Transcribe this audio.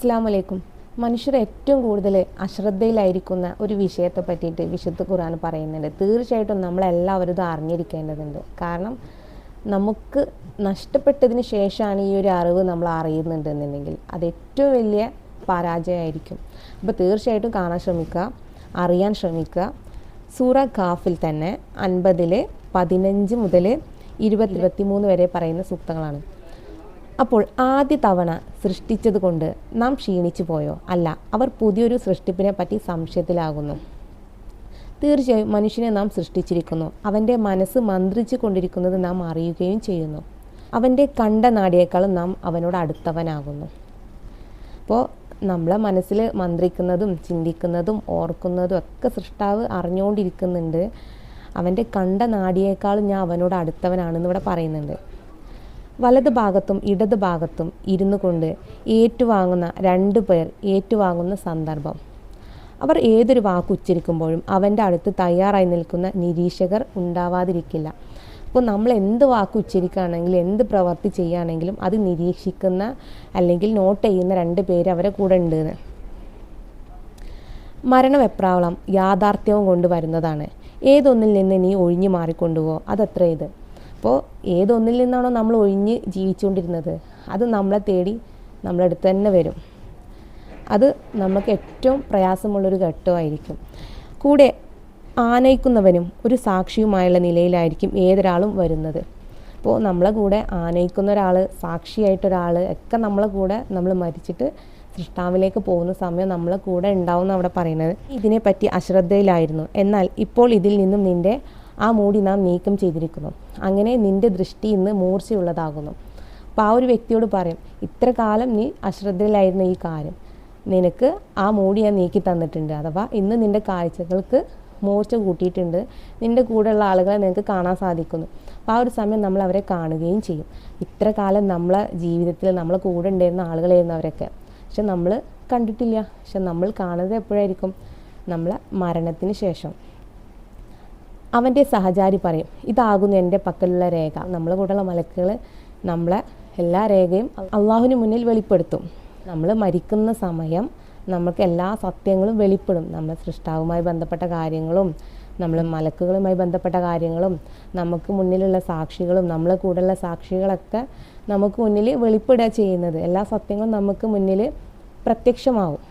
അസ്സാം വലൈക്കും മനുഷ്യർ ഏറ്റവും കൂടുതൽ അശ്രദ്ധയിലായിരിക്കുന്ന ഒരു വിഷയത്തെ പറ്റിയിട്ട് വിശുദ്ധ ഖുർആൻ പറയുന്നുണ്ട്. തീർച്ചയായിട്ടും നമ്മളെല്ലാവരും ഇത് അറിഞ്ഞിരിക്കേണ്ടതുണ്ട്. കാരണം നമുക്ക് നഷ്ടപ്പെട്ടതിന് ശേഷമാണ് ഈ ഒരു അറിവ് നമ്മൾ അറിയുന്നുണ്ടെന്നുണ്ടെങ്കിൽ അത് ഏറ്റവും വലിയ പരാജയമായിരിക്കും. അപ്പോൾ തീർച്ചയായിട്ടും കാണാൻ ശ്രമിക്കുക അറിയാൻ ശ്രമിക്കുക. സൂറ കാഫിൽ തന്നെ അൻപതിൽ പതിനഞ്ച് മുതൽ ഇരുപത്തി ഇരുപത്തി മൂന്ന് വരെ പറയുന്ന സൂക്തങ്ങളാണ്. അപ്പോൾ ആദ്യ തവണ സൃഷ്ടിച്ചത് കൊണ്ട് നാം ക്ഷീണിച്ചു പോയോ? അല്ല അവർ പുതിയൊരു സൃഷ്ടിപ്പിനെ പറ്റി സംശയത്തിലാകുന്നു. തീർച്ചയായും മനുഷ്യനെ നാം സൃഷ്ടിച്ചിരിക്കുന്നു. അവന്റെ മനസ്സ് മന്ത്രിച്ചു കൊണ്ടിരിക്കുന്നത് നാം അറിയുകയും ചെയ്യുന്നു. അവന്റെ കണ്ട നാടിയേക്കാളും നാം അവനോട് അടുത്തവനാകുന്നു. അപ്പോൾ നമ്മളെ മനസ്സിൽ മന്ത്രിക്കുന്നതും ചിന്തിക്കുന്നതും ഓർക്കുന്നതും ഒക്കെ സൃഷ്ടാവ് അറിഞ്ഞുകൊണ്ടിരിക്കുന്നുണ്ട്. അവന്റെ കണ്ട നാടിയേക്കാളും ഞാൻ അവനോട് അടുത്തവനാണെന്ന് ഇവിടെ പറയുന്നുണ്ട്. വലത് ഭാഗത്തും ഇടത് ഭാഗത്തും ഇരുന്നു കൊണ്ട് ഏറ്റുവാങ്ങുന്ന രണ്ട് പേർ ഏറ്റുവാങ്ങുന്ന സന്ദർഭം. അവർ ഏതൊരു വാക്ക് ഉച്ചരിക്കുമ്പോഴും അവന്റെ അടുത്ത് തയ്യാറായി നിൽക്കുന്ന നിരീക്ഷകർ ഉണ്ടാവാതിരിക്കില്ല. അപ്പോൾ നമ്മൾ എന്ത് വാക്ക് ഉച്ചരിക്കുകയാണെങ്കിലും എന്ത് പ്രവർത്തി ചെയ്യുകയാണെങ്കിലും അത് നിരീക്ഷിക്കുന്ന അല്ലെങ്കിൽ നോട്ട് ചെയ്യുന്ന രണ്ട് പേര് അവരെ കൂടെ ഉണ്ട് മരണം മരണവെപ്രാവളം യാഥാർത്ഥ്യവും കൊണ്ടുവരുന്നതാണ്. ഏതൊന്നിൽ നിന്ന് നീ ഒഴിഞ്ഞു മാറിക്കൊണ്ടുപോകോ അതത്ര ഇത്. അപ്പോൾ ഏതൊന്നിൽ നിന്നാണോ നമ്മൾ ഒഴിഞ്ഞ് ജീവിച്ചുകൊണ്ടിരുന്നത് അത് നമ്മളെ തേടി നമ്മുടെ അടുത്ത് തന്നെ വരും. അത് നമുക്ക് ഏറ്റവും പ്രയാസമുള്ളൊരു ഘട്ടമായിരിക്കും. കൂടെ ആനയിക്കുന്നവനും ഒരു സാക്ഷിയുമായുള്ള നിലയിലായിരിക്കും ഏതൊരാളും വരുന്നത്. അപ്പോൾ നമ്മളെ കൂടെ ആനയിക്കുന്ന ഒരാൾ സാക്ഷിയായിട്ടൊരാൾ ഒക്കെ നമ്മളെ കൂടെ നമ്മൾ മരിച്ചിട്ട് സൃഷ്ടാവിലേക്ക് പോകുന്ന സമയം നമ്മളെ കൂടെ ഉണ്ടാവും അവിടെ പറയുന്നത്. ഇതിനെപ്പറ്റി അശ്രദ്ധയിലായിരുന്നു. എന്നാൽ ഇപ്പോൾ ഇതിൽ നിന്നും നിന്റെ ആ മൂടി നാം നീക്കം ചെയ്തിരിക്കുന്നു. അങ്ങനെ നിന്റെ ദൃഷ്ടി ഇന്ന് മൂർച്ചയുള്ളതാകുന്നു. അപ്പോൾ ആ ഒരു വ്യക്തിയോട് പറയും ഇത്ര കാലം നീ അശ്രദ്ധയിലായിരുന്ന ഈ കാര്യം. നിനക്ക് ആ മൂടി ഞാൻ നീക്കി തന്നിട്ടുണ്ട്. അഥവാ ഇന്ന് നിന്റെ കാഴ്ചകൾക്ക് മൂർച്ച കൂട്ടിയിട്ടുണ്ട്. നിന്റെ കൂടെയുള്ള ആളുകളെ നിനക്ക് കാണാൻ സാധിക്കുന്നു. അപ്പോൾ ആ ഒരു സമയം നമ്മൾ അവരെ കാണുകയും ചെയ്യും. ഇത്ര കാലം നമ്മളെ ജീവിതത്തിൽ നമ്മളെ കൂടെ ഉണ്ടായിരുന്ന ആളുകളായിരുന്നു അവരൊക്കെ. പക്ഷെ നമ്മൾ കണ്ടിട്ടില്ല. പക്ഷെ നമ്മൾ കാണുന്നത് എപ്പോഴായിരിക്കും? നമ്മളെ മരണത്തിന് ശേഷം. അവന്റെ സഹചാരി പറയും ഇതാകുന്നു എന്റെ പക്കലുള്ള രേഖ. നമ്മളെ കൂടെയുള്ള മലക്കുകൾ നമ്മളെ എല്ലാ രേഖയും അള്ളാഹുവിന് മുന്നിൽ വെളിപ്പെടുത്തും. നമ്മൾ മരിക്കുന്ന സമയം നമുക്ക് എല്ലാ സത്യങ്ങളും വെളിപ്പെടും. നമ്മൾ സൃഷ്ടാവുമായി ബന്ധപ്പെട്ട കാര്യങ്ങളും നമ്മൾ മലക്കുകളുമായി ബന്ധപ്പെട്ട കാര്യങ്ങളും നമുക്ക് മുന്നിലുള്ള സാക്ഷികളും നമ്മളെ കൂടെയുള്ള സാക്ഷികളൊക്കെ നമുക്ക് മുന്നിൽ വെളിപ്പെടുക ചെയ്യുന്നത്. എല്ലാ സത്യങ്ങളും നമുക്ക് മുന്നിൽ പ്രത്യക്ഷമാവും.